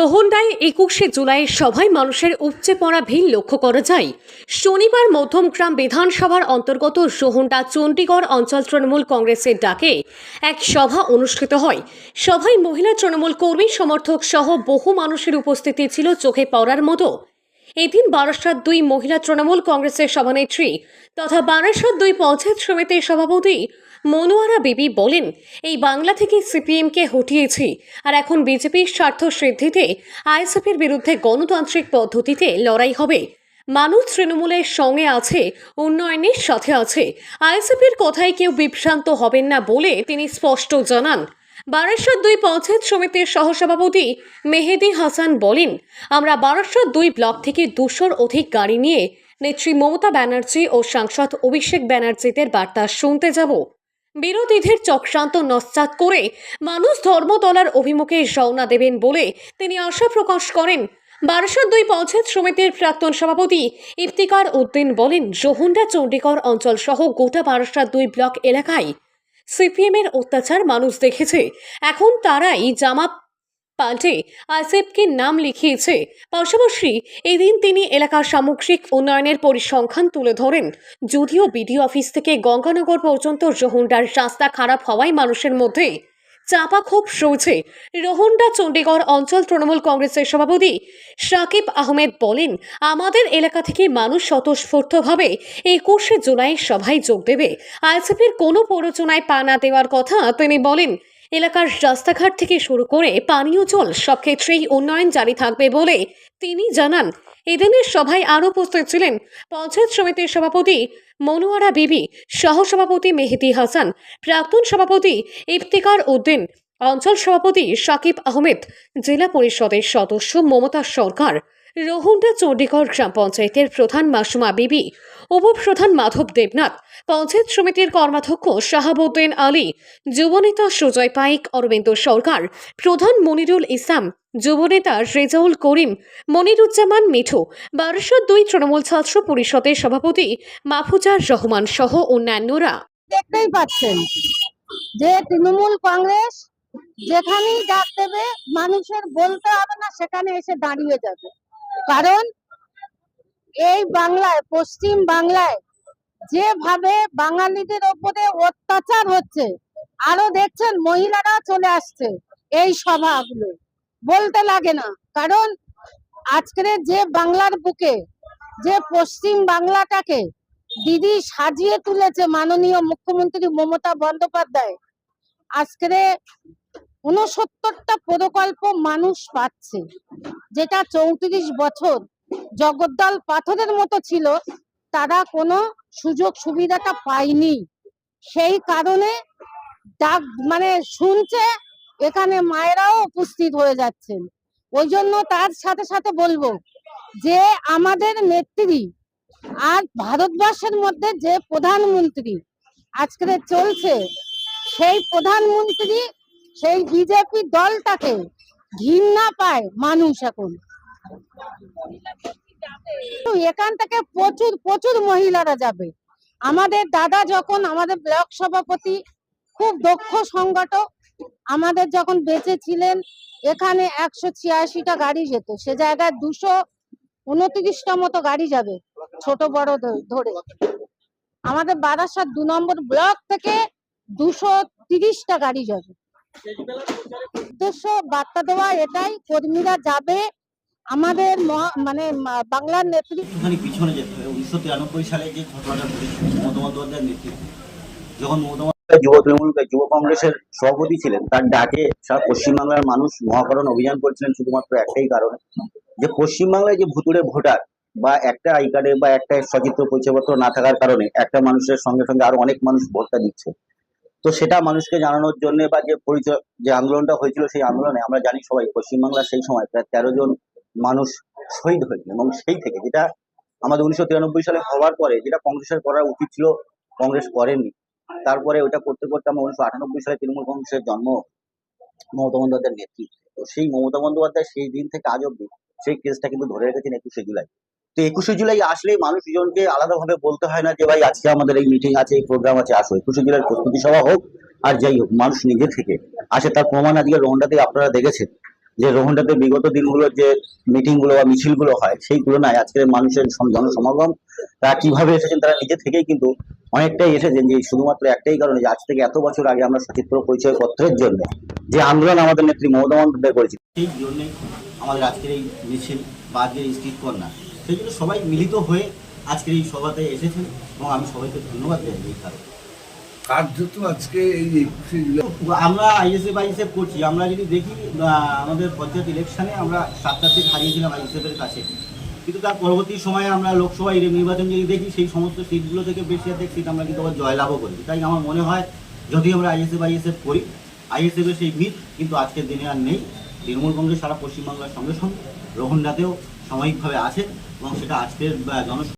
রোহন্ডায় একুশে জুলাই সভায় মানুষের উপচে পড়া ভিড় লক্ষ্য করা যায়। শনিবার মধ্যমগ্রাম বিধানসভার অন্তর্গত রোহন্ডা চণ্ডীগড় অঞ্চল তৃণমূল কংগ্রেসের ডাকে এক সভা অনুষ্ঠিত হয়। সভায় মহিলা তৃণমূল কর্মী, সমর্থক সহ বহু মানুষের উপস্থিতি ছিল চোখে পড়ার মতো। এদিন বারাসাত দুই মহিলা তৃণমূল কংগ্রেসের সভানেত্রী তথা বারাসাত দুই পঞ্চায়েত সমিতির সভাপতি মনোয়ারা বিবি বলেন, এই বাংলা থেকে সিপিএমকে হটিয়েছি আর এখন বিজেপির স্বার্থ সিদ্ধিতে আইএসএফের বিরুদ্ধে গণতান্ত্রিক পদ্ধতিতে লড়াই হবে। মানুষ তৃণমূলের সঙ্গে আছে, উন্নয়নের সাথে আছে। আইএসএফের কথায় কেউ বিভ্রান্ত হবেন না বলে তিনি স্পষ্ট জানান। বারাসাত দুই পঞ্চায়েত সমিতির সহসভাপতি মেহেদি হাসান বলেন, আমরা বারাসাত দুই ব্লক থেকে দুশোর অধিক গাড়ি নিয়ে নেত্রী মমতা ব্যানার্জি ও সাংসদ অভিষেক ব্যানার্জিদের বার্তা শুনতে যাব। বিরোধীদের চক্রান্ত নস্যাৎ করে মানুষ ধর্মতলার অভিমুখে রওনা দেবেন বলে তিনি আশা প্রকাশ করেন। বারাসাত দুই পঞ্চায়েত সমিতির প্রাক্তন সভাপতি ইফতিকার উদ্দিন বলেন জহুন্ডা চণ্ডীগড় অঞ্চল সহ গোটা বারাসাত দুই ব্লক এলাকায় সিপিএমের অত্যাচার মানুষ দেখেছে। এখন তারাই জামা পাল্টে আসেফকে নাম লিখিয়েছে। পাশাপাশি এদিন তিনি এলাকার সামগ্রিক উন্নয়নের পরিসংখ্যান তুলে ধরেন। যদিও বিডিও অফিস থেকে গঙ্গানগর পর্যন্ত রোহন্ডার রাস্তা খারাপ হওয়ায় মানুষের মধ্যে চাপা ক্ষোভ রয়েছে। রোহন্ডা চণ্ডীগড় অঞ্চল তৃণমূল কংগ্রেসের সভাপতি সাকিব আহমেদ বলেন, আমাদের এলাকা থেকে মানুষ স্বতঃস্ফূর্তভাবে একুশে জুলাই সভায় যোগ দেবে। আইসিপির কোনো প্ররোচনায় পা না দেওয়ার কথা তিনি বলেন। এলাকার রাস্তাঘাট থেকে শুরু করে পানীয় জল সব ক্ষেত্রেই উন্নয়ন জারি থাকবে বলে তিনি জানান। এদিনের সভায় আরও উপস্থিত ছিলেন পঞ্চায়েত সমিতির সভাপতি মনোয়ারা বিবি সহসভাপতি মেহেদি হাসান, প্রাক্তন সভাপতি ইফতিকার উদ্দিন, অঞ্চল সভাপতি সাকিব আহমেদ, জেলা পরিষদের সদস্য মমতা সরকার রোহন্ডা চণ্ডীগড় গ্রাম পঞ্চায়েতের প্রধান মাসুমা বিবি, উপপ্রধান মাধব দেবনাথ, পঞ্চায়েত সমিতির কর্মাধ্যক্ষ শাহাবুদ্দিন আলী, যুবনেতা সুজয় পাইক, অরবিন্দ সরকার, প্রধান মনিরুল ইসলাম, যুবনেতা রেজাউল করিম, মনিরুজ্জামান মিঠু, বারাসাত দুই তৃণমূল ছাত্র পরিষদের সভাপতি মাহফুজার রহমান সহ অন্যান্যরা। দেখতেই পাচ্ছেন যে তৃণমূল কংগ্রেস যেখানেই ডাক দেবে, মানুষের বলতে হবে না, সেখানে এসে দাঁড়িয়ে যাবে। কারণ এই বাংলায়, পশ্চিম বাংলায় যেভাবে বাঙালিদের ওপরে অত্যাচার হচ্ছে, আরও দেখছেন মহিলারা চলে আসছে এই সভাগুলো। বলতে লাগে না, কারণ আজকের যে বাংলার বুকে, যে পশ্চিম বাংলাটাকে দিদি সাজিয়ে তুলেছে মাননীয় মুখ্যমন্ত্রী মমতা বন্দ্যোপাধ্যায়, আজকের উনসত্তরটা প্রকল্প মানুষ পাচ্ছে, যেটা চৌত্রিশ বছর জগদ্দল পাথরের মতো ছিল, তারা কোনো সুযোগ সুবিধাটা পায়নি। সেই কারণে ডাক মানে শুনছে, এখানে মায়েরাও উপস্থিত হয়ে যাচ্ছেন। ওই জন্য তার সাথে সাথে বলব যে আমাদের নেত্রী আর ভারতবর্ষের মধ্যে যে প্রধানমন্ত্রী আজকে চলছে, সেই প্রধানমন্ত্রী সেই বিজেপি দলটাকে ঘৃণা পায় মানুষ এখন। এখান থেকে প্রচুর প্রচুর মহিলারা যাবে। আমাদের দাদা যখন আমাদের ব্লক সভাপতি, খুব দক্ষ সংগঠক, আমাদের যখন বেঁচে ছিলেন, এখানে একশো ছিয়াশিটা গাড়ি যেত। সে জায়গায় দুশো উনত্রিশটা মতো গাড়ি যাবে, ছোট, বড় ধরে। আমাদের বারাসাত দু নম্বর ব্লক থেকে দুশো তিরিশটা গাড়ি যাবে। উদ্দেশ্য বার্তা দেওয়া এটাই কর্মীরা যাবে আমাদের মানে বাংলার নেত্রী একটুখানি পিছনে যেতে হবে। উনিশশো তিরানব্বই সালে যে ঘটনাটা ঘটেছিল মমতা বন্দ্যোপাধ্যায়ের নেতৃত্বে যখন মমতা বন্দ্যোপাধ্যায় যুব তৃণমূল যুব কংগ্রেসের সভাপতি ছিলেন তার ডাকে সারা পশ্চিমবাংলার মানুষ মহাকরণ অভিযান করেছিলেন শুধুমাত্র একটাই কারণে যে পশ্চিমবাংলায় যে ভুতুড়ে ভোটার বা একটা আই কার্ডে বা একটা সচিত্র পরিচয়পত্র না থাকার কারণে একটা মানুষের সঙ্গে সঙ্গে আরও অনেক মানুষ ভোটটা দিচ্ছে। তো সেটা মানুষকে জানানোর জন্য বা যে পরিচয়, যে আন্দোলনটা হয়েছিল সেই আন্দোলনে আমরা জানি সবাই পশ্চিমবাংলার সেই সময় প্রায় তেরো জন মানুষ শহীদ হয়েছিল এবং সেই থেকে যেটা আমাদের উনিশশো তিরানব্বই সালে হওয়ার পরে যেটা কংগ্রেসের করা উচিত ছিল, কংগ্রেস করেনি। তারপরে ওটা করতে করতে আমরা উনিশশো আটানব্বই সালে তৃণমূল কংগ্রেসের জন্ম, মমতা বন্দ্যোপাধ্যায়ের নেতৃত্বে। তো সেই মমতা বন্দ্যোপাধ্যায় সেই দিন থেকে আজ অব্দি সেই কেসটা কিন্তু ধরে রেখেছেন একুশে জুলাই। তো একুশে জুলাই আসলেই মানুষজনকে আলাদাভাবে বলতে হয় না যে, ভাই, আজকে আমাদের এই মিটিং আছে, এই প্রোগ্রাম আছে, আসো। একুশে জুলাই প্রস্তুতি সভা হোক আর যাই হোক, মানুষ নিজে থেকে আসে। তার প্রমাণ আজকে রোহন্ডাতে আপনারা দেখেছেন যে, রোহনটাতে বিগত দিনগুলো যে মিটিংগুলো বা মিছিলগুলো হয় সেই তুলনায় আজকের মানুষের জনসমাগম, তারা কীভাবে এসেছেন তারা নিজে থেকেই কিন্তু অনেকটাই এসেছেন যে, শুধুমাত্র একটাই কারণে যে, আজ থেকে এত বছর আগে আমরা সচিত্র পরিচয় পত্রের জন্য যে আন্দোলন আমাদের নেত্রী মমতা বন্দ্যোপাধ্যায় করেছি সেই জন্যে আমাদের আজকের এই মিছিল বা আজকের স্ট্রিট কর্নার সেই জন্য সবাই মিলিত হয়ে আজকের এই সভাতে এসেছেন এবং আমি সবাইকে ধন্যবাদ জানাই এই কারণে কার্যত আজকে এই একুশে জুলাই? আমরা আইএসএফ আইএসএফ করছি। আমরা যদি দেখি আমাদের পঞ্চায়েত ইলেকশনে আমরা সাতটা সিট হারিয়েছিলাম আইএসএফ এর কাছে। কিন্তু তার পরবর্তী সময়ে আমরা লোকসভা নির্বাচন যদি দেখি সেই সমস্ত সিটগুলো থেকে বেশি অর্ধেক সিট আমরা কিন্তু আবার জয়লাভও করি। তাই আমার মনে হয় যদি আমরা আইএসএফ আইএসএফ করি আইএসএফ এর সেই ভিত কিন্তু আজকের দিনে আর নেই। তৃণমূল কংগ্রেস সারা পশ্চিমবাংলার সঙ্গে সঙ্গে। রোহনডাতেও সাময়িকভাবে আছে এবং সেটা আজকের জন